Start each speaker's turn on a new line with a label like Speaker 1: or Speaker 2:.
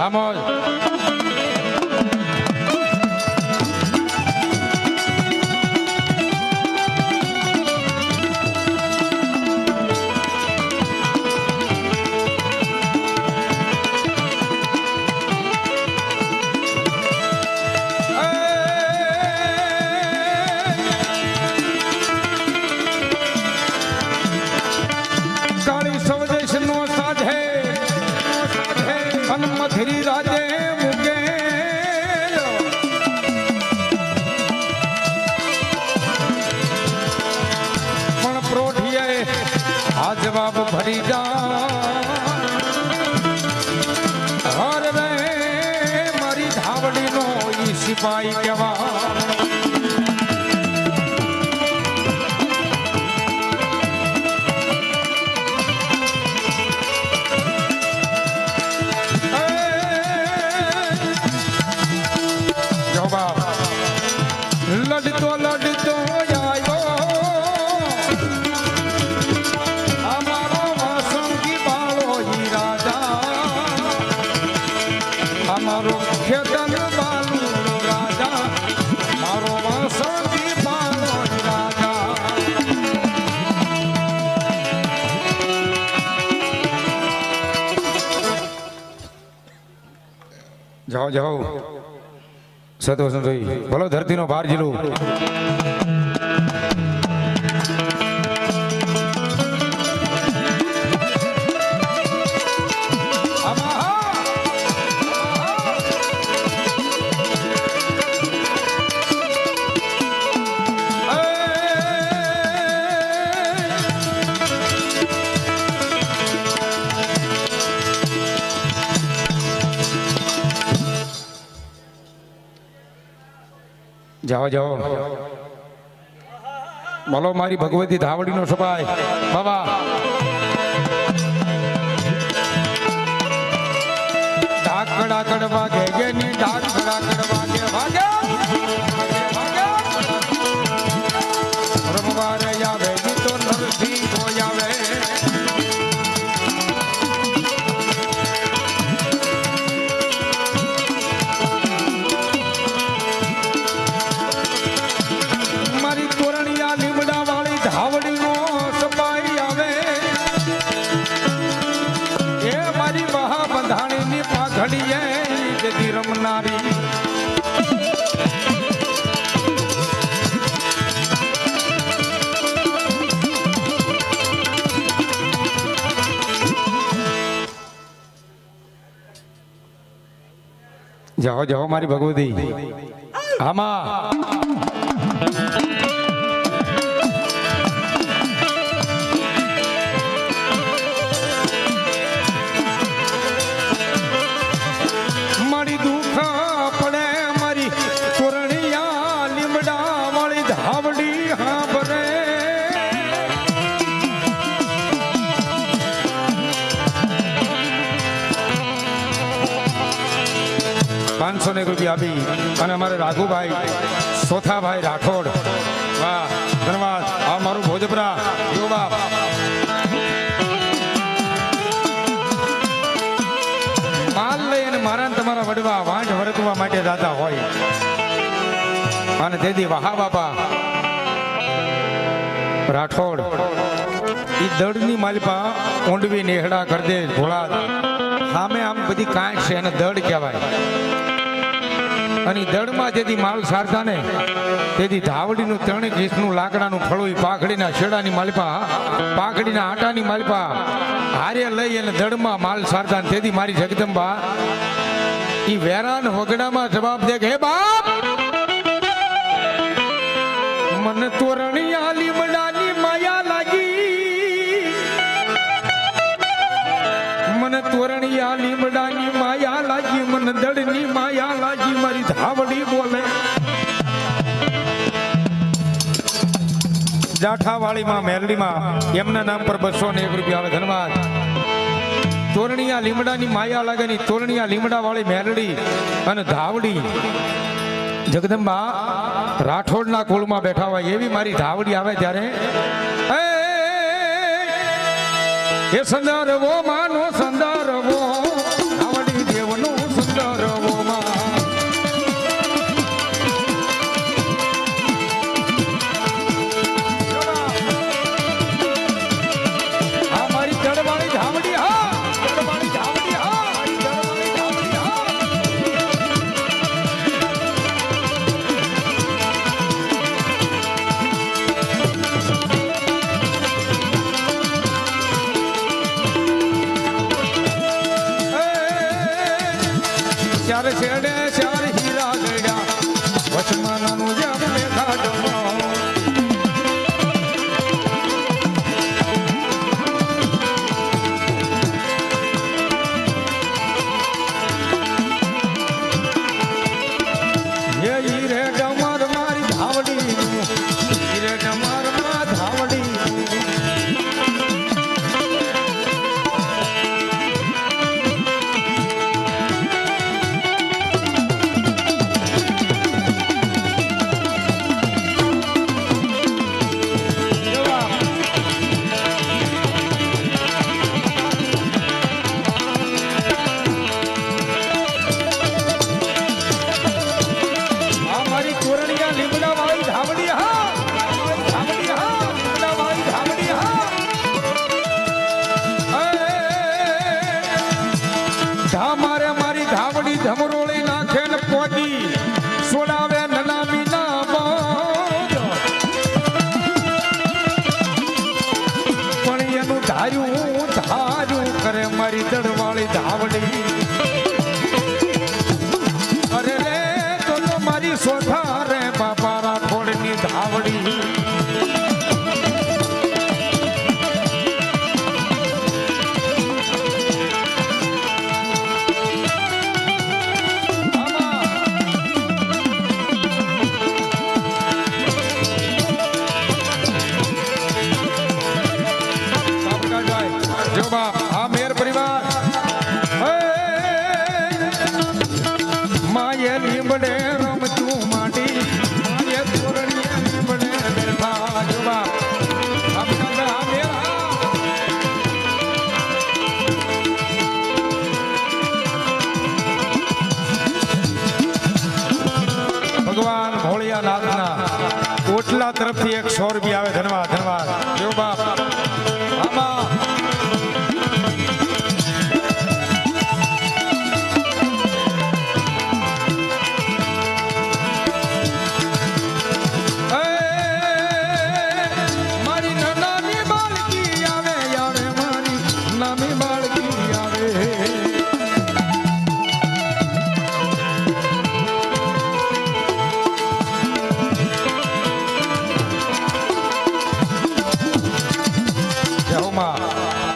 Speaker 1: Vamos. ઈ કહેવા મારો ખેતન બાલુ જાઓ જાઓ. સતોષ ભલો ધરતીનો ભાર જીલું. જાઓ જાઓ. બોલો મારી ભગવતી ધાવડીનો સપાય બાબા. ડાક કડાકડ જાઓ જાઓ મારી ભગવતી. આમાં. મારી દુઃખ પાંચસો ને રૂપિયા આપી અને અમારે રાઘુભાઈ, સોથાભાઈ રાઠોડ. વાહ, ધન્યવાદ. આ મારું ભોજપરા. યુવા માલ લઈ અને મારા તમારા વડવા વાંઢ વરતવા માટે જાતા હોય. અને તેથી વાહા બાપા રાઠોડ એ દળની માલપા ઊંડવી નેહડા કરી દે ભોળા સામે આમ બધી કાંઈ છે એને દળ કહેવાય. અને દળમાં જેથી માલ સારતા ને તેથી ધાવડીનું ત્રણેક ઇંચનું લાકડાનું ફળું પાખડીના શેડાની માલપા પાખડીના આટાની માલપા, હારે લઈ અને દળમાં માલ સારતા તેથી મારી જગદંબા એ વેરાન વગડામાં જવાબ દે કે બાપ તોરણી આલી લીમડાની માયા લાગી. મને આલી લીમડાની માયા લાગી મન દળની માયા લાગી મારી ધાવડી બોલે જાઠાવાળીમાં મેરડીમાં એમના નામ પર બસો ને એક રૂપિયા આવે ધન્યવાદ તોરણિયા લીમડાની માયા લાગેની તોરણિયા લીમડા વાળી મેરડી અને ધાવડી જગદંબા રાઠોડના કુળમાં બેઠા હોય એવી મારી ધાવડી આવે ત્યારે એ, સંદર્ભો માનો અરે મારી દળવાળી ધાવડી. અરે રે તો મારી શોધા રે બાપા રાખોડની ધાવડી. Bye. તરફથી એક સો રૂપિયા આવે. ધન્યવાદ ધન્યવાદ. જો બાપ. મારી નાની બાળકી આવે યારે મારી નાની બાળકી